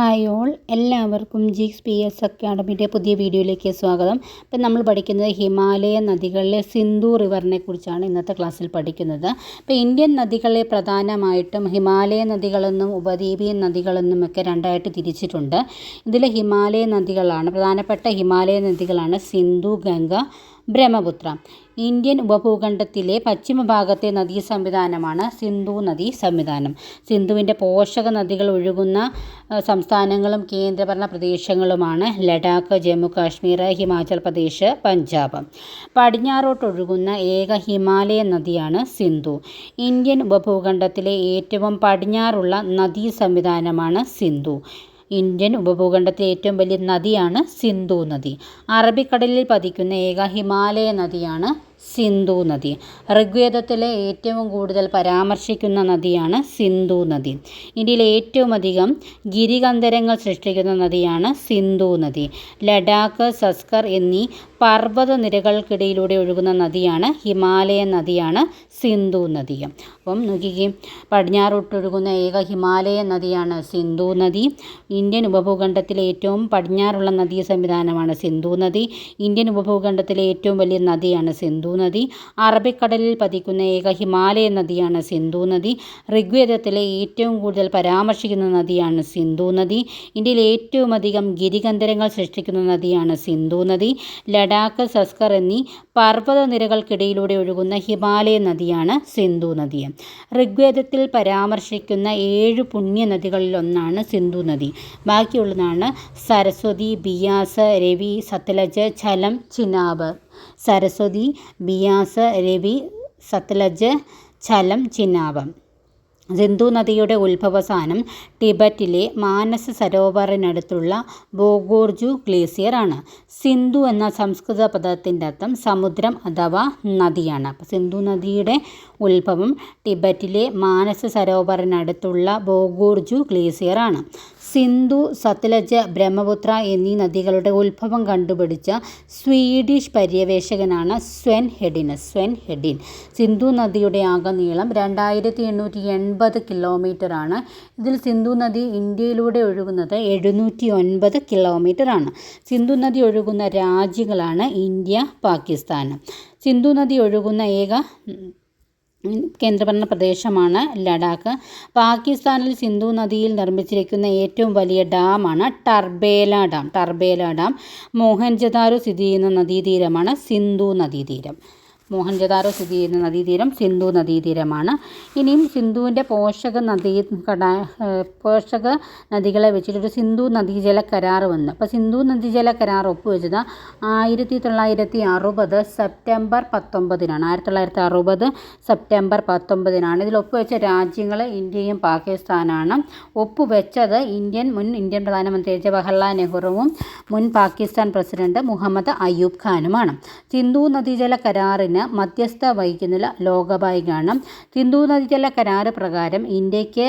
Hi all. എല്ലാവർക്കും ജിക്സ് P S അക്കാഡമിയുടെ പുതിയ വീഡിയോയിലേക്ക് സ്വാഗതം. ഇപ്പം നമ്മൾ പഠിക്കുന്നത് ഹിമാലയ നദികളിലെ സിന്ധു റിവറിനെ കുറിച്ചാണ് ഇന്നത്തെ ക്ലാസ്സിൽ പഠിക്കുന്നത്. ഇപ്പോൾ ഇന്ത്യൻ നദികളെ പ്രധാനമായിട്ടും ഹിമാലയ നദികളെന്നും ഉപദ്വീപിയൻ നദികളെന്നും ഒക്കെ രണ്ടായിട്ട് തിരിച്ചിട്ടുണ്ട്. ഇതിൽ ഹിമാലയ നദികളാണ് പ്രധാനപ്പെട്ട ഹിമാലയ നദികളാണ് സിന്ധു ഗംഗ ബ്രഹ്മപുത്ര. ഇന്ത്യൻ ഉപഭൂഖണ്ഡത്തിലെ പശ്ചിമ ഭാഗത്തെ നദീ സംവിധാനമാണ് സിന്ധു നദീ സംവിധാനം സിന്ധുവിന്റെ പോഷക നദികൾ ഒഴുകുന്ന സംസ്ഥാനങ്ങളും കേന്ദ്രഭരണ പ്രദേശങ്ങളുമാണ് ലഡാക്ക് ജമ്മു കാശ്മീർ ഹിമാചൽ പ്രദേശ് പഞ്ചാബ്. പടിഞ്ഞാറോട്ടൊഴുകുന്ന ഏക ഹിമാലയ നദിയാണ് സിന്ധു. ഇന്ത്യൻ ഉപഭൂഖണ്ഡത്തിലെ ഏറ്റവും പടിഞ്ഞാറുള്ള നദീ സംവിധാനമാണ് സിന്ധു. ഇന്ത്യൻ ഉപഭൂഖണ്ഡത്തിലെ ഏറ്റവും വലിയ നദിയാണ് സിന്ധു നദി. അറബിക്കടലിൽ പതിക്കുന്ന ഏക ഹിമാലയ നദിയാണ് സിന്ധു നദി. ഋഗ്വേദത്തിലെ ഏറ്റവും കൂടുതൽ പരാമർശിക്കുന്ന നദിയാണ് സിന്ധു നദി. ഇന്ത്യയിലെ ഏറ്റവും അധികം ഗിരികന്ധരങ്ങൾ സൃഷ്ടിക്കുന്ന നദിയാണ് സിന്ധു നദി. ലഡാക്ക് സസ്കർ എന്നീ പർവത നിരകൾക്കിടയിലൂടെ ഒഴുകുന്ന നദിയാണ് ഹിമാലയൻ നദിയാണ് സിന്ധു നദിയും അപ്പം നോക്കിക്കേ പടിഞ്ഞാറോട്ടൊഴുകുന്ന ഏക ഹിമാലയൻ നദിയാണ് സിന്ധു നദി. ഇന്ത്യൻ ഉപഭൂഖണ്ഡത്തിലെ ഏറ്റവും പടിഞ്ഞാറുള്ള നദീ സംവിധാനമാണ് സിന്ധു നദി. ഇന്ത്യൻ ഉപഭൂഖണ്ഡത്തിലെ ഏറ്റവും വലിയ നദിയാണ് സിന്ധു നദി. അറബിക്കടലിൽ പതിക്കുന്ന ഏക ഹിമാലയ നദിയാണ് സിന്ധു നദി. ഋഗ്വേദത്തിലെ ഏറ്റവും കൂടുതൽ പരാമർശിക്കുന്ന നദിയാണ് സിന്ധു നദി. ഇന്ത്യയിൽ ഏറ്റവും അധികം ഗിരിഗന്ധരങ്ങൾ സൃഷ്ടിക്കുന്ന നദിയാണ് സിന്ധു നദി. ലഡാക്ക് സസ്കർ എന്നീ പർവത നിരകൾക്കിടയിലൂടെ ഒഴുകുന്ന ഹിമാലയ നദിയാണ് സിന്ധു നദി. ഋഗ്വേദത്തിൽ പരാമർശിക്കുന്ന ഏഴ് പുണ്യ നദികളിലൊന്നാണ് സിന്ധു നദി. ബാക്കിയുള്ളതാണ് സരസ്വതി ബിയാസ് രവി സത്ലജ് ഝലം ചിനാബ്. സരസ്വതി ബിയാസ് രവി സത്ലജ് ഛലം ചിനാബ്. സിന്ധു നദിയുടെ ഉത്ഭവസ്ഥാനം ടിബറ്റിലെ മാനസ സരോവറിനടുത്തുള്ള ബോഗോർജു ആണ്. സിന്ധു എന്ന സംസ്കൃത പദത്തിന്റെ അർത്ഥം സമുദ്രം അഥവാ നദിയാണ്. അപ്പോൾ സിന്ധു നദിയുടെ ഉത്ഭവം ടിബറ്റിലെ മാനസ സരോവറിനടുത്തുള്ള ബോഗോർജു ആണ്. സിന്ധു സത്ലജ് ബ്രഹ്മപുത്ര എന്നീ നദികളുടെ ഉത്ഭവം കണ്ടുപിടിച്ച സ്വീഡിഷ് പര്യവേഷകനാണ് സ്വെൻ ഹെഡിൻ സ്വെൻ ഹെഡിൻ സിന്ധു നദിയുടെ ആകെ നീളം രണ്ടായിരത്തി എണ്ണൂറ്റി എൺപത് കിലോമീറ്റർ ആണ് ഇതിൽ സിന്ധു നദി ഇന്ത്യയിലൂടെ ഒഴുകുന്നത് എഴുന്നൂറ്റി ഒൻപത് കിലോമീറ്റർ ആണ് സിന്ധു നദി ഒഴുകുന്ന രാജ്യങ്ങളാണ് ഇന്ത്യ പാകിസ്ഥാൻ. സിന്ധു നദി ഒഴുകുന്ന ഏക കേന്ദ്രഭരണ പ്രദേശമാണ് ലഡാക്ക്. പാകിസ്ഥാനിൽ സിന്ധു നദിയിൽ നിർമ്മിച്ചിരിക്കുന്ന ഏറ്റവും വലിയ ഡാമാണ് ടർബേല ഡാം. ടർബേല ഡാം മോഹൻജദാരോ സ്ഥിതി ചെയ്യുന്ന നദീതീരമാണ് സിന്ധു നദീതീരം. മോഹൻജദാരോ സ്ഥിതി ചെയ്യുന്ന നദീതീരം സിന്ധു നദീതീരമാണ്. ഇനിയും സിന്ധുവിന്റെ പോഷക നദീ കടാ പോഷക നദികളെ വെച്ചിട്ടൊരു സിന്ധു നദീജല കരാർ വന്നു. അപ്പോൾ സിന്ധു നദീജല കരാർ ഒപ്പുവെച്ചത് ആയിരത്തി തൊള്ളായിരത്തി അറുപത് സെപ്റ്റംബർ പത്തൊമ്പതിനാണ്. ആയിരത്തി തൊള്ളായിരത്തി അറുപത് സെപ്റ്റംബർ പത്തൊമ്പതിനാണ്. ഇതിൽ ഒപ്പുവെച്ച രാജ്യങ്ങൾ ഇന്ത്യയും പാകിസ്ഥാനാണ്. ഒപ്പുവെച്ചത് ഇന്ത്യൻ മുൻ ഇന്ത്യൻ പ്രധാനമന്ത്രി ജവഹർലാൽ നെഹ്റുവും മുൻ പാകിസ്ഥാൻ പ്രസിഡന്റ് മുഹമ്മദ് അയ്യൂബ് ഖാനുമാണ്. സിന്ധു നദീജല കരാറിന് മധ്യസ്ഥ വഹിക്കുന്ന ലോകബാങ്കാണ്. സിന്ധു നദീജല കരാറ് പ്രകാരം ഇന്ത്യയ്ക്ക്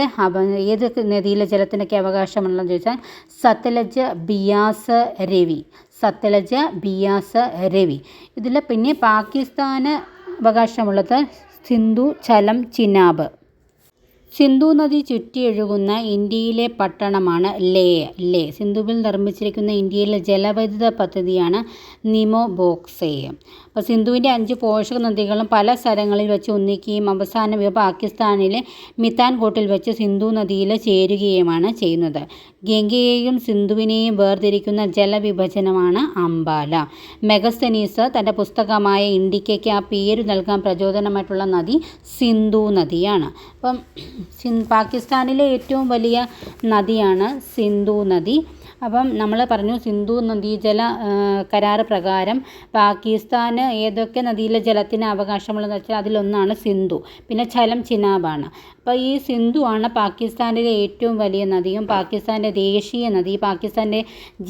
ഏത് നദിയിലെ ജലത്തിനൊക്കെ അവകാശമുള്ളതെന്ന് ചോദിച്ചാൽ സത്ലജ് ബിയാസ് രവി. സത്ലജ് ബിയാസ് രവി. ഇതിൽ പിന്നെ പാകിസ്ഥാന് അവകാശമുള്ളത് സിന്ധു ചലം ചിനാബ്. സിന്ധു നദി ചുറ്റിയൊഴുകുന്ന ഇന്ത്യയിലെ പട്ടണമാണ് ലേ. ലേ. സിന്ധുവിൽ നിർമ്മിച്ചിരിക്കുന്ന ഇന്ത്യയിലെ ജലവൈദ്യുത പദ്ധതിയാണ് നിമോ ബോക്സേ. അപ്പോൾ സിന്ധുവിന്റെ അഞ്ച് പോഷക നദികളും പല സ്ഥലങ്ങളിൽ വെച്ച് ഒന്നിക്കുകയും അവസാനം ഇവ പാകിസ്ഥാനിലെ മിത്താൻകോട്ടിൽ വെച്ച് സിന്ധു നദിയിൽ ചേരുകയുമാണ് ചെയ്യുന്നത്. ഗംഗയെയും സിന്ധുവിനെയും വേർതിരിക്കുന്ന ജലവിഭജനമാണ് അംബാല. മെഗസ്തനീസ് തന്റെ പുസ്തകമായ ഇന്ത്യയ്ക്ക് ആ പേര് നൽകാൻ പ്രചോദനമായിട്ടുള്ള നദി സിന്ധു നദിയാണ്. അപ്പം പാകിസ്ഥാനിലെ ഏറ്റവും വലിയ നദിയാണ് സിന്ധു നദി. അപ്പം നമ്മൾ പറഞ്ഞു സിന്ധു നദീജല കരാർ പ്രകാരം പാകിസ്ഥാന് ഏതൊക്കെ നദിയിലെ ജലത്തിന് അവകാശമുള്ളതെന്ന് വെച്ചാൽ അതിലൊന്നാണ് സിന്ധു. പിന്നെ ഝലം ചിനാബാണ്. അപ്പോൾ ഈ സിന്ധു ആണ് പാകിസ്ഥാനിലെ ഏറ്റവും വലിയ നദിയും പാകിസ്ഥാന്റെ ദേശീയ നദി പാകിസ്ഥാന്റെ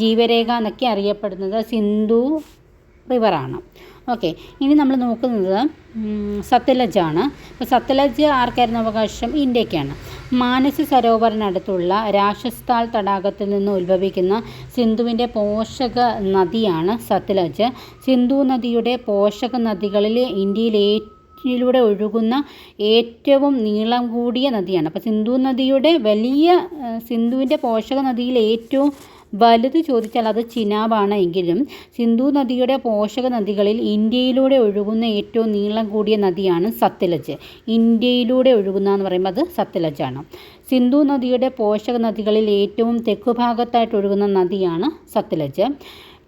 ജീവരേഖ എന്നൊക്കെ അറിയപ്പെടുന്നത് സിന്ധു റിവറാണ് ഓക്കെ. ഇനി നമ്മൾ നോക്കുന്നത് സത്യലജാണ് അപ്പോൾ സത്ലജ് ആർക്കായിരുന്നു അവകാശം? ഇന്ത്യക്കാണ്. മാനസ സരോവറിനടുത്തുള്ള രാക്ഷസ്ഥാൽ തടാകത്തിൽ നിന്ന് ഉത്ഭവിക്കുന്ന സിന്ധുവിന്റെ പോഷക നദിയാണ് സത്ലജ് സിന്ധു നദിയുടെ പോഷക നദികളിൽ ഇന്ത്യയിൽ ഇന്ത്യയിലൂടെ ഒഴുകുന്ന ഏറ്റവും നീളം കൂടിയ നദിയാണ്. അപ്പോൾ സിന്ധു നദിയുടെ വലിയ സിന്ധുവിന്റെ പോഷക നദിയിൽ ഏറ്റവും വലുത് ചോദിച്ചാൽ അത് ചിനാബാണ് എങ്കിലും സിന്ധു നദിയുടെ പോഷക നദികളിൽ ഇന്ത്യയിലൂടെ ഒഴുകുന്ന ഏറ്റവും നീളം കൂടിയ നദിയാണ് സത്ലജ്. ഇന്ത്യയിലൂടെ ഒഴുകുന്ന എന്ന് പറയുമ്പോൾ അത് സത്ലജാണ്. സിന്ധു നദിയുടെ പോഷക നദികളിൽ ഏറ്റവും തെക്കു ഭാഗത്തായിട്ട് ഒഴുകുന്ന നദിയാണ് സത്ലജ്.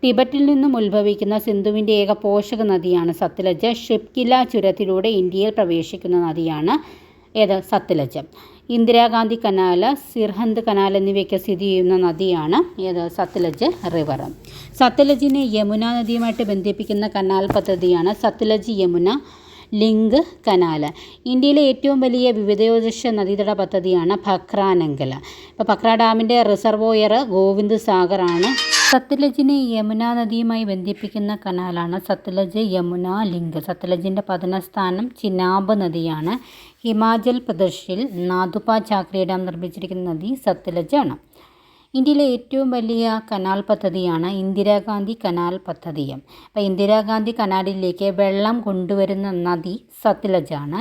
ടിബറ്റിൽ നിന്നും ഉത്ഭവിക്കുന്ന സിന്ധുവിന്റെ ഏക പോഷക നദിയാണ് സത്ലജ്. ഷിപ്കില ചുരത്തിലൂടെ ഇന്ത്യയിൽ പ്രവേശിക്കുന്ന നദിയാണ് ഏത്? സത്ലജ് ഇന്ദിരാഗാന്ധി കനാൽ സിർഹന്ദ് കനാൽ എന്നിവയൊക്കെ സ്ഥിതി ചെയ്യുന്ന നദിയാണ് ഏത്? സത്ലജ് റിവർ സത്ലജിനെ യമുന നദിയുമായിട്ട് ബന്ധിപ്പിക്കുന്ന കനാൽ പദ്ധതിയാണ് സത്ലജ് യമുന ലിങ്ക് കനാൽ ഇന്ത്യയിലെ ഏറ്റവും വലിയ വിവിധയോദശ നദീതട പദ്ധതിയാണ് ഭക്രാനങ്കൽ ഇപ്പോൾ ഭക്ര ഡാമിന്റെ റിസർവോയർ ഗോവിന്ദ് സാഗറാണ് സത്ലജിനെ യമുന നദിയുമായി ബന്ധിപ്പിക്കുന്ന കനാലാണ് സത്ലജ് യമുന ലിങ്ക് സത്ലജിന്റെ പതനസ്ഥാനം ചിനാബ് നദിയാണ്. ഹിമാചൽ പ്രദേശിൽ നാദുപ ചാക്രി ഡാം നിർമ്മിച്ചിരിക്കുന്ന നദി സത്ലജ് ആണ്. ഇന്ത്യയിലെ ഏറ്റവും വലിയ കനാൽ പദ്ധതിയാണ് ഇന്ദിരാഗാന്ധി കനാൽ പദ്ധതി അപ്പോൾ ഇന്ദിരാഗാന്ധി കനാലിലേക്ക് വെള്ളം കൊണ്ടുവരുന്ന നദി സത്ലജാണ്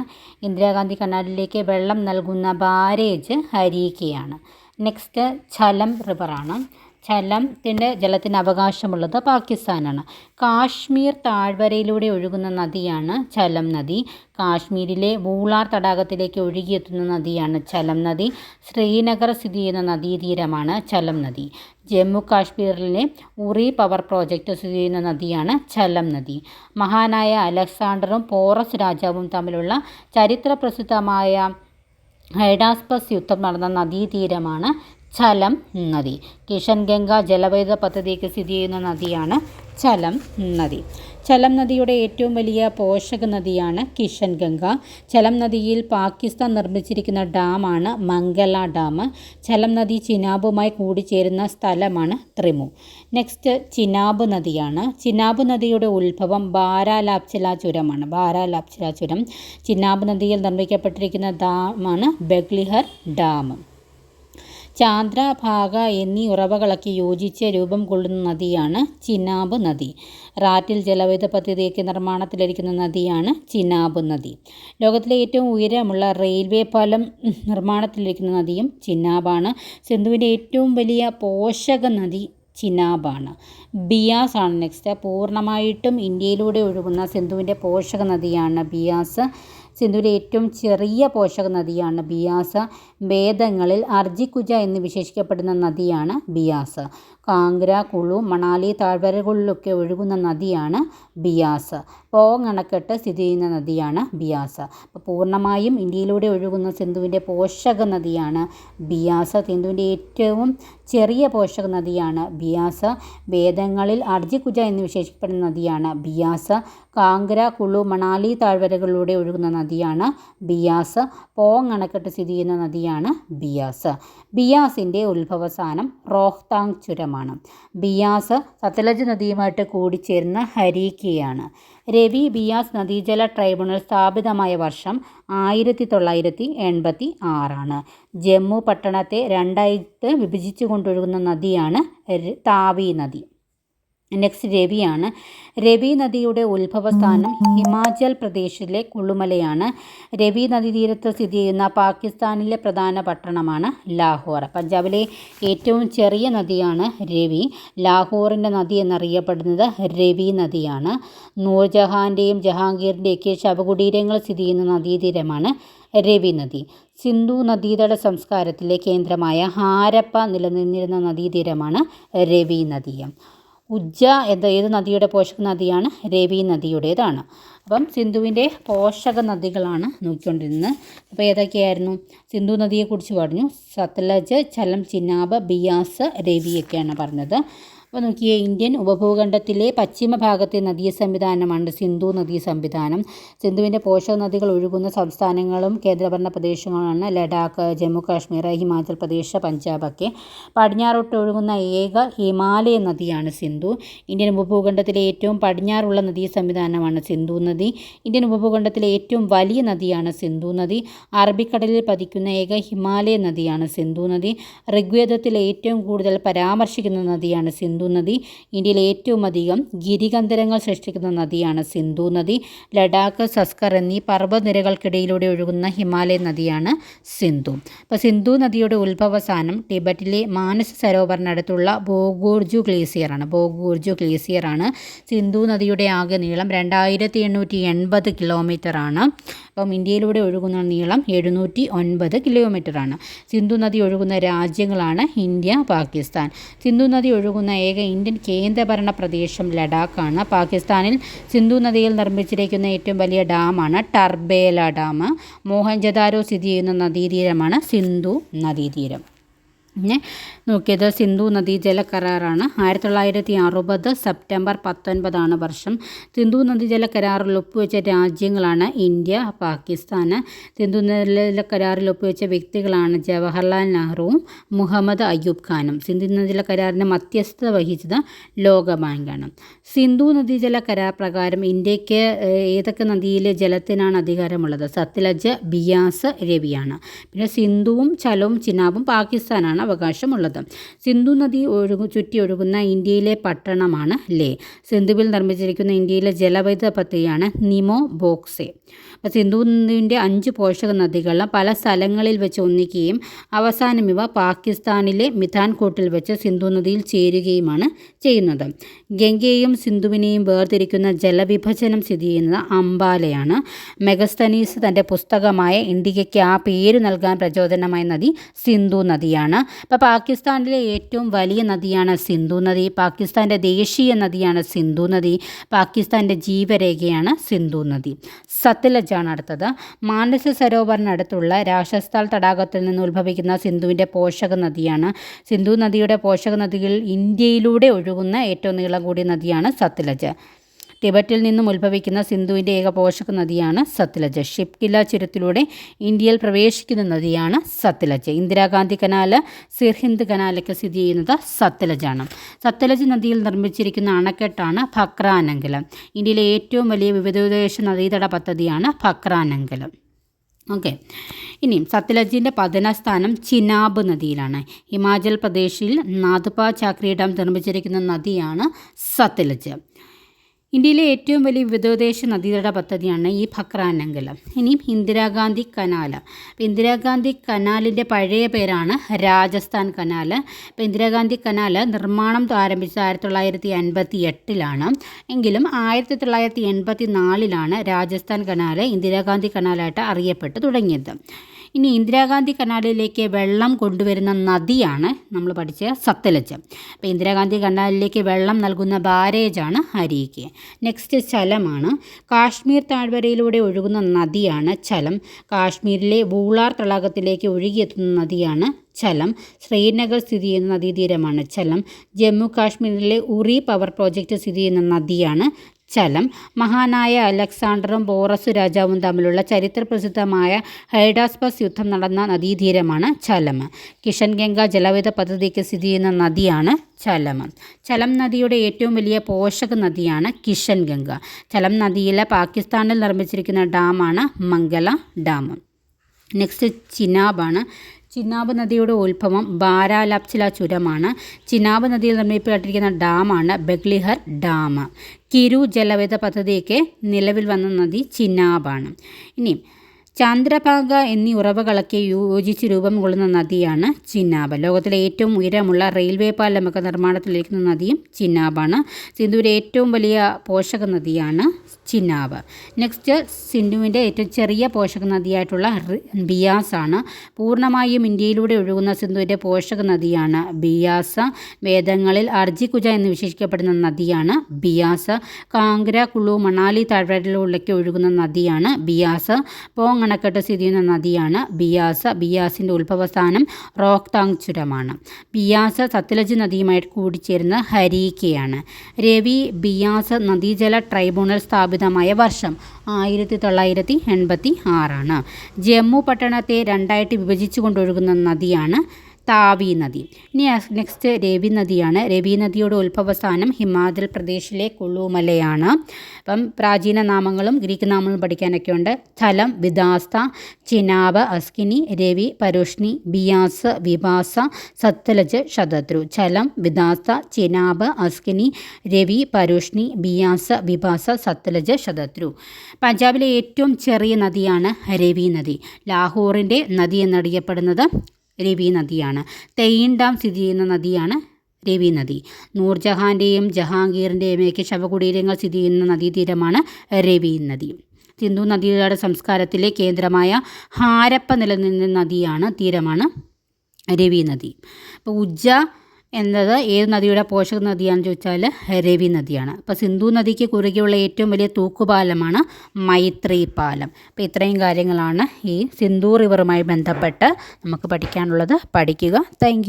ഇന്ദിരാഗാന്ധി കനാലിലേക്ക് വെള്ളം നൽകുന്ന ബാരേജ് ഹരീക്കയാണ് നെക്സ്റ്റ് ഝലം റിവറാണ്. ഝലത്തിന്റെ ജലത്തിന് അവകാശമുള്ളത് പാകിസ്ഥാനാണ്. കാശ്മീർ താഴ്വരയിലൂടെ ഒഴുകുന്ന നദിയാണ് ചലം നദി കാശ്മീരിലെ വൂളാർ തടാകത്തിലേക്ക് ഒഴുകിയെത്തുന്ന നദിയാണ് ചലം നദി ശ്രീനഗർ സ്ഥിതി ചെയ്യുന്ന നദീതീരമാണ് ചലം നദി ജമ്മു കാശ്മീരിലെ ഉറി പവർ പ്രോജക്റ്റ് സ്ഥിതി ചെയ്യുന്ന നദിയാണ് ചലം നദി മഹാനായ അലക്സാണ്ടറും പോറസ് രാജാവും തമ്മിലുള്ള ചരിത്ര പ്രസിദ്ധമായ ഹൈഡാസ്പസ് യുദ്ധം നടന്ന നദീതീരമാണ് ഝലം നദി. കിഷൻ ഗംഗ ജലവൈദ്യുത പദ്ധതിക്ക് സ്ഥിതി ചെയ്യുന്ന നദിയാണ് ചലം നദി. ചലം നദിയുടെ ഏറ്റവും വലിയ പോഷക നദിയാണ് കിഷൻ ഗംഗ. ചലം നദിയിൽ പാകിസ്ഥാൻ നിർമ്മിച്ചിരിക്കുന്ന ഡാമാണ് മംഗല ഡാം. ചലം നദി ചിനാബുമായി കൂടിച്ചേരുന്ന സ്ഥലമാണ് ത്രിമു. നെക്സ്റ്റ് ചിനാബ് നദിയാണ്. ചിനാബ് നദിയുടെ ഉത്ഭവം ബാരാലാപ്ചല ചുരമാണ് ബാരാലാപ്ചല ചുരം ചിനാബ് നദിയിൽ നിർമ്മിക്കപ്പെട്ടിരിക്കുന്ന ഡാമാണ് ബഗ്ലിഹർ ഡാം. ചാന്ദ്ര ഭാഗ എന്നീ ഉറവകളൊക്കെ യോജിച്ച് രൂപം കൊള്ളുന്ന നദിയാണ് ചിനാബ് നദി. റാറ്റിൽ ജലവൈദ്യുത പദ്ധതിയൊക്കെ നിർമ്മാണത്തിലിരിക്കുന്ന നദിയാണ് ചിനാബ് നദി. ലോകത്തിലെ ഏറ്റവും ഉയരമുള്ള റെയിൽവേ പാലം നിർമ്മാണത്തിലിരിക്കുന്ന നദിയും ചിനാബാണ്. സിന്ധുവിന്റെ ഏറ്റവും വലിയ പോഷക നദി ചിനാബാണ്. ബിയാസ് ആണ് നെക്സ്റ്റ് പൂർണമായിട്ടും ഇന്ത്യയിലൂടെ ഒഴുകുന്ന സിന്ധുവിന്റെ പോഷക നദിയാണ് ബിയാസ്. സിന്ധുവിലെ ഏറ്റവും ചെറിയ പോഷക നദിയാണ് ബിയാസ്. വേദങ്ങളിൽ അർജിക്കുജ എന്ന് വിശേഷിക്കപ്പെടുന്ന നദിയാണ് ബിയാസ്. കാങ്ക്ര കുളു മണാലി താഴ്വരകളിലൊക്കെ ഒഴുകുന്ന നദിയാണ് ബിയാസ്. പോങ് അണക്കെട്ട് സ്ഥിതി ചെയ്യുന്ന നദിയാണ് ബിയാസ്. അപ്പോൾ പൂർണമായും ഇന്ത്യയിലൂടെ ഒഴുകുന്ന സിന്ധുവിന്റെ പോഷക നദിയാണ് ബിയാസ്. സിന്ധുവിന്റെ ഏറ്റവും ചെറിയ പോഷക നദിയാണ് ബിയാസ്. വേദങ്ങളിൽ അർജിക്കുജ എന്ന് വിശേഷിക്കപ്പെടുന്ന നദിയാണ് ബിയാസ്. കാങ്ക്ര കുളു മണാലി താഴ്വരകളിലൂടെ ഒഴുകുന്ന നദിയാണ് ബിയാസ്. പോങ് അണക്കെട്ട് സ്ഥിതി ചെയ്യുന്ന നദിയാണ് ബിയാസ്. ബിയാസിന്റെ ഉത്ഭവസ്ഥാനം റോഹ്താങ് ചുരമാണ്. ബിയാസ് സത്ലജ് നദിയുമായിട്ട് കൂടിച്ചേരുന്ന ഹരീക്കയാണ് രവി ബിയാസ് നദീജല ട്രൈബ്യൂണൽ സ്ഥാപിതമായ വർഷം ആയിരത്തി തൊള്ളായിരത്തി എൺപത്തി ആറാണ് ജമ്മു പട്ടണത്തെ രണ്ടായിട്ട് വിഭജിച്ചു കൊണ്ടൊഴുകുന്ന നദിയാണ് താവി നദി. നെക്സ്റ്റ് രവിയാണ്. രവി നദിയുടെ ഉത്ഭവസ്ഥാനം ഹിമാചൽ പ്രദേശിലെ കുളുമലയാണ്. രവി നദീതീരത്ത് സ്ഥിതി ചെയ്യുന്ന പാകിസ്ഥാനിലെ പ്രധാന പട്ടണമാണ് ലാഹോർ. പഞ്ചാബിലെ ഏറ്റവും ചെറിയ നദിയാണ് രവി. ലാഹോറിന്റെ നദി എന്നറിയപ്പെടുന്നത് രവി നദിയാണ്. നൂർജഹാന്റെയും ജഹാംഗീറിന്റെയൊക്കെ ശവകുടീരങ്ങൾ സ്ഥിതി ചെയ്യുന്ന നദീതീരമാണ് രവി നദി. സിന്ധു നദീതട സംസ്കാരത്തിലെ കേന്ദ്രമായ ഹാരപ്പ നിലനിന്നിരുന്ന നദീതീരമാണ് രവി നദിയം. ഉജ്ജ എന്ന ഏത് നദിയുടെ പോഷക നദിയാണ്? രവി നദിയുടേതാണ്. അപ്പം സിന്ധുവിന്റെ പോഷക നദികളാണ് നോക്കിക്കൊണ്ടിരുന്നത്. അപ്പോൾ ഏതൊക്കെയായിരുന്നു? സിന്ധു നദിയെക്കുറിച്ച് പറഞ്ഞു. സത്ലജ് ചലം ചിനാബ് ബിയാസ് രവിയൊക്കെയാണ് പറഞ്ഞത്. അപ്പോൾ നോക്കിയേ ഇന്ത്യൻ ഉപഭൂഖണ്ഡത്തിലെ പശ്ചിമ ഭാഗത്തെ നദീ സംവിധാനമാണ് സിന്ധു നദീ സംവിധാനം സിന്ധുവിന്റെ പോഷക നദികൾ ഒഴുകുന്ന സംസ്ഥാനങ്ങളും കേന്ദ്രഭരണ പ്രദേശങ്ങളുമാണ് ലഡാക്ക് ജമ്മു കാശ്മീർ ഹിമാചൽ പ്രദേശ് പഞ്ചാബൊക്കെ പടിഞ്ഞാറോട്ട് ഒഴുകുന്ന ഏക ഹിമാലയ നദിയാണ് സിന്ധു. ഇന്ത്യൻ ഉപഭൂഖണ്ഡത്തിലെ ഏറ്റവും പടിഞ്ഞാറുള്ള നദീ സംവിധാനമാണ് സിന്ധു നദി. ഇന്ത്യൻ ഉപഭൂഖണ്ഡത്തിലെ ഏറ്റവും വലിയ നദിയാണ് സിന്ധു നദി. അറബിക്കടലിൽ പതിക്കുന്ന ഏക ഹിമാലയ നദിയാണ് സിന്ധു നദി. ഋഗ്വേദത്തിൽ ഏറ്റവും കൂടുതൽ പരാമർശിക്കുന്ന നദിയാണ് സിന്ധു നദി ഇന്ത്യയിൽ ഏറ്റവും അധികം ഗിരികന്ധരങ്ങൾ സൃഷ്ടിക്കുന്ന നദിയാണ് സിന്ധു നദി. ലഡാക്ക് സസ്കർ എന്നീ പർവതനിരകൾക്കിടയിലൂടെ ഒഴുകുന്ന ഹിമാലയ നദിയാണ് സിന്ധു. അപ്പോൾ സിന്ധു നദിയുടെ ഉത്ഭവസ്ഥാനം ടിബറ്റിലെ മാനസ സരോവറിനടുത്തുള്ള ബോഗൂർജു ഗ്ലേസിയറാണ് ബോഗൂർജു ഗ്ലേസിയറാണ് സിന്ധു നദിയുടെ ആകെ നീളം രണ്ടായിരത്തി എണ്ണൂറ്റി എൺപത് കിലോമീറ്ററാണ് അപ്പം ഇന്ത്യയിലൂടെ ഒഴുകുന്ന നീളം എഴുന്നൂറ്റി ഒൻപത് കിലോമീറ്ററാണ്. സിന്ധു നദി ഒഴുകുന്ന രാജ്യങ്ങളാണ് ഇന്ത്യ പാകിസ്ഥാൻ. സിന്ധു നദി ഒഴുകുന്ന ഏക ഇന്ത്യൻ കേന്ദ്രഭരണ പ്രദേശം ലഡാക്കാണ്. പാകിസ്ഥാനിൽ സിന്ധു നദിയിൽ നിർമ്മിച്ചിരിക്കുന്ന ഏറ്റവും വലിയ ഡാമാണ് ടർബേല ഡാം. മോഹൻജദാരോ സ്ഥിതി ചെയ്യുന്ന നദീതീരമാണ് സിന്ധു നദീതീരം. പിന്നെ നോക്കിയത് സിന്ധു നദീജല കരാറാണ്. ആയിരത്തി തൊള്ളായിരത്തി അറുപത് സെപ്റ്റംബർ പത്തൊൻപതാണ് വർഷം. സിന്ധു നദീജല കരാറിൽ ഒപ്പുവെച്ച രാജ്യങ്ങളാണ് ഇന്ത്യ പാകിസ്ഥാൻ സിന്ധു നദീജല കരാറിൽ ഒപ്പുവെച്ച വ്യക്തികളാണ് ജവഹർലാൽ നെഹ്റുവും മുഹമ്മദ് അയ്യൂബ് ഖാനും. സിന്ധു നദീജല കരാറിന് മധ്യസ്ഥത വഹിച്ചത് ലോകബാങ്കാണ്. സിന്ധു നദീജല കരാർ പ്രകാരം ഇന്ത്യയ്ക്ക് ഏതൊക്കെ നദിയിലെ ജലത്തിനാണ് അധികാരമുള്ളത്? സത്ലജ് ബിയാസ് രവിയാണ്. പിന്നെ സിന്ധുവും ചലവും ചിനാബും പാകിസ്ഥാനാണ്. അവകാശമുള്ളത് സിന്ധു നദി ഒഴുകു ചുറ്റി ഒഴുകുന്ന ഇന്ത്യയിലെ പട്ടണമാണ് ലേ. സിന്ധുവിൽ നിർമ്മിച്ചിരിക്കുന്ന ഇന്ത്യയിലെ ജലവൈദ്യുത പദ്ധതിയാണ് നിമോ ബോക്സെ. അപ്പോൾ സിന്ധു നദിന്റെ അഞ്ച് പോഷക നദികളും പല സ്ഥലങ്ങളിൽ വെച്ച് ഒന്നിക്കുകയും അവസാനം ഇവ പാകിസ്ഥാനിലെ മിഥാൻകോട്ടിൽ വെച്ച് സിന്ധു നദിയിൽ ചേരുകയുമാണ് ചെയ്യുന്നത്. ഗംഗയെയും സിന്ധുവിനെയും വേർതിരിക്കുന്ന ജലവിഭജനം സ്ഥിതി ചെയ്യുന്നത് അംബാലയാണ്. മെഗസ്തനീസ് തന്റെ പുസ്തകമായ ഇന്ത്യയ്ക്ക് ആ പേര് നൽകാൻ പ്രചോദനമായ നദി സിന്ധു നദിയാണ്. അപ്പോൾ പാകിസ്ഥാനിലെ ഏറ്റവും വലിയ നദിയാണ് സിന്ധു നദി. പാകിസ്ഥാന്റെ ദേശീയ നദിയാണ് സിന്ധു നദി. പാകിസ്ഥാന്റെ ജീവരേഖയാണ് സിന്ധു നദി. സത്ലജാണ് അടുത്തത്. മാനസ സരോവറിനടുത്തുള്ള രാക്ഷസ്ഥാൽ തടാകത്തിൽ നിന്ന് ഉത്ഭവിക്കുന്ന സിന്ധുവിന്റെ പോഷക നദിയാണ്. സിന്ധു നദിയുടെ പോഷക നദികൾ ഇന്ത്യയിലൂടെ ഒഴുകുന്ന ഏറ്റവും നീളം കൂടിയ നദിയാണ് സത്ലജ്. ടിബറ്റിൽ നിന്നും ഉത്ഭവിക്കുന്ന സിന്ധുവിന്റെ ഏക പോഷക നദിയാണ് സത്ലജ്. ഷിപ്കില ചുരത്തിലൂടെ ഇന്ത്യയിൽ പ്രവേശിക്കുന്ന നദിയാണ് സത്ലജ്. ഇന്ദിരാഗാന്ധി കനാല് സിർഹിന്ദ് കനാലൊക്കെ സ്ഥിതി ചെയ്യുന്നത് സത്ലജാണ്. സത്ലജ് നദിയിൽ നിർമ്മിച്ചിരിക്കുന്ന അണക്കെട്ടാണ് ഭക്രാനങ്കലം ഇന്ത്യയിലെ ഏറ്റവും വലിയ വിവിധോദ്ദേശ നദീതട പദ്ധതിയാണ് ഭക്രാനങ്കലം ഓക്കെ. ഇനിയും സത്ലജിന്റെ പതനസ്ഥാനം ചിനാബ് നദിയിലാണ്. ഹിമാചൽ പ്രദേശിൽ നാദുപ ചാക്രി ഡാം നിർമ്മിച്ചിരിക്കുന്ന നദിയാണ് സത്ലജ്. ഇന്ത്യയിലെ ഏറ്റവും വലിയ വിവിധോദ്ദേശ നദീതട പദ്ധതിയാണ് ഈ ഭക്രാനങ്കലം. ഇനിയും ഇന്ദിരാഗാന്ധി കനാല്. അപ്പോൾ ഇന്ദിരാഗാന്ധി കനാലിന്റെ പഴയ പേരാണ് രാജസ്ഥാൻ കനാല്. അപ്പോൾ ഇന്ദിരാഗാന്ധി കനാല് നിർമ്മാണം ആരംഭിച്ചത് ആയിരത്തി തൊള്ളായിരത്തി അൻപത്തി എട്ടിലാണ് എങ്കിലും ആയിരത്തി തൊള്ളായിരത്തി എൺപത്തി നാലിലാണ് രാജസ്ഥാൻ കനാല് ഇന്ദിരാഗാന്ധി കനാലായിട്ട് അറിയപ്പെട്ട് തുടങ്ങിയത്. ഇനി ഇന്ദിരാഗാന്ധി കനാലിലേക്ക് വെള്ളം കൊണ്ടുവരുന്ന നദിയാണ് നമ്മൾ പഠിച്ച സത്ലജ് അപ്പോൾ ഇന്ദിരാഗാന്ധി കനാലിലേക്ക് വെള്ളം നൽകുന്ന ബാരേജാണ് ഹരീക്ക്. നെക്സ്റ്റ് ചലമാണ്. കാശ്മീർ താഴ്വരയിലൂടെ ഒഴുകുന്ന നദിയാണ് ചലം. കാശ്മീരിലെ വൂളാർ തടാകത്തിലേക്ക് ഒഴുകിയെത്തുന്ന നദിയാണ് ചലം. ശ്രീനഗർ സ്ഥിതി ചെയ്യുന്ന നദീതീരമാണ് ചലം. ജമ്മു കാശ്മീരിലെ ഉറി പവർ പ്രോജക്റ്റ് സ്ഥിതി ചെയ്യുന്ന നദിയാണ് ചലം. മഹാനായ അലക്സാണ്ടറും ബോറസ് രാജാവും തമ്മിലുള്ള ചരിത്രപ്രസിദ്ധമായ ഹൈഡാസ്പസ് യുദ്ധം നടന്ന നദീതീരമാണ് ചലം. കിഷൻഗംഗ ജലവിധ പദ്ധതിക്ക് സ്ഥിതി ചെയ്യുന്ന നദിയാണ് ചലം. ചലം നദിയുടെ ഏറ്റവും വലിയ പോഷക നദിയാണ് കിഷൻഗംഗ. ചലം നദിയിലെ പാകിസ്ഥാനിൽ നിർമ്മിച്ചിരിക്കുന്ന ഡാമാണ് മംഗല ഡാം. നെക്സ്റ്റ് ചിനാബാണ് ചിനാബ് നദിയുടെ ഉത്ഭവം ബാരാലാപ്ചില ചുരമാണ്. ചിനാബ് നദിയിൽ നിർമ്മിക്കപ്പെട്ടിരിക്കുന്ന ഡാമാണ് ബഗ്ലിഹർ ഡാം. കിരു ജലവേദ പദ്ധതിയൊക്കെ നിലവിൽ വന്ന നദി ചിനാബാണ് ഇനി ചന്ദ്രഭാഗ എന്നീ ഉറവകളൊക്കെ യോജിച്ച് രൂപം കൊള്ളുന്ന നദിയാണ് ചിന്നാബ്. ലോകത്തിലെ ഏറ്റവും ഉയരമുള്ള റെയിൽവേ പാലമൊക്കെ നിർമ്മാണത്തിലിരിക്കുന്ന നദിയും ചിന്നാബാണ്. സിന്ധുവിലെ ഏറ്റവും വലിയ പോഷക നദിയാണ് ചിന്നാബ് നെക്സ്റ്റ് സിന്ധുവിന്റെ ഏറ്റവും ചെറിയ പോഷക നദിയായിട്ടുള്ള ബിയാസ് ആണ് പൂർണമായും ഇന്ത്യയിലൂടെ ഒഴുകുന്ന സിന്ധുവിന്റെ പോഷക നദിയാണ് ബിയാസ്. വേദങ്ങളിൽ അർജികുജ എന്ന് വിശേഷിക്കപ്പെടുന്ന നദിയാണ് ബിയാസ്. കാങ്ക്ര കുളു മണാലി താഴ്വരയിലൂടെയൊക്കെ ഒഴുകുന്ന നദിയാണ് ബിയാസ്. പോങ് അണക്കെട്ട് സ്ഥിതി ചെയ്യുന്ന നദിയാണ് ബിയാസ്. ബിയാസിന്റെ ഉത്ഭവസ്ഥാനം റോക്താങ് ചുരമാണ് ബിയാസ് സത്ലജ് നദിയുമായിട്ട് കൂടിച്ചേരുന്ന ഹരീക്കയാണ്. രവി ബിയാസ് നദീജല ട്രൈബ്യൂണൽ സ്ഥാപിതമായ വർഷം ആയിരത്തി തൊള്ളായിരത്തി എൺപത്തി ആറാണ് ജമ്മു പട്ടണത്തെ രണ്ടായിട്ട് വിഭജിച്ചു കൊണ്ടൊഴുകുന്ന നദിയാണ് താവി നദി ഇനി നെക്സ്റ്റ് രവി നദിയാണ് രവി നദിയുടെ ഉത്ഭവസ്ഥാനം ഹിമാചൽ പ്രദേശിലെ കുളുമലയാണ്. അപ്പം പ്രാചീന നാമങ്ങളും ഗ്രീക്ക് നാമങ്ങളും പഠിക്കാനൊക്കെ ഉണ്ട് സ്ഥലം വിദാസ്ത ചിനാബ് അസ്കിനി രവി പരോഷ്ണി ബിയാസ് വിഭാസ സത്ലജ് ശതദ്രു. ചലം വിദാസ്ത ചിനാബ് അസ്കിനി രവി പരോഷ്ണി ബിയാസ് വിഭാസ സത്ലജ് ശതദ്രു. പഞ്ചാബിലെ ഏറ്റവും ചെറിയ നദിയാണ് രവി നദി ലാഹോറിന്റെ നദി എന്നറിയപ്പെടുന്നത് രവി നദിയാണ്. തെയ്യൻ ഡാം സ്ഥിതി ചെയ്യുന്ന നദിയാണ് രവി നദി. നൂർജഹാന്റെയും ജഹാംഗീറിന്റെയുമൊക്കെ ശവകുടീരങ്ങൾ സ്ഥിതി ചെയ്യുന്ന നദീതീരമാണ് രവി നദി. സിന്ധു നദിയുടെ സംസ്കാരത്തിലെ കേന്ദ്രമായ ഹാരപ്പ നിലനിന്ന നദിയാണ് തീരമാണ് രവി നദി. അപ്പോൾ ഉജ്ജ എന്നത് ഏത് നദിയുടെ പോഷക നദിയാണെന്ന് ചോദിച്ചാൽ രവി നദിയാണ്. അപ്പോൾ സിന്ധു നദിക്ക് കുറുകെയുള്ള ഏറ്റവും വലിയ തൂക്കുപാലമാണ് മൈത്രി പാലം അപ്പോൾ ഇത്രയും കാര്യങ്ങളാണ് ഈ സിന്ധു റിവറുമായി ബന്ധപ്പെട്ട് നമുക്ക് പഠിക്കാനുള്ളത്. പഠിക്കുക. താങ്ക്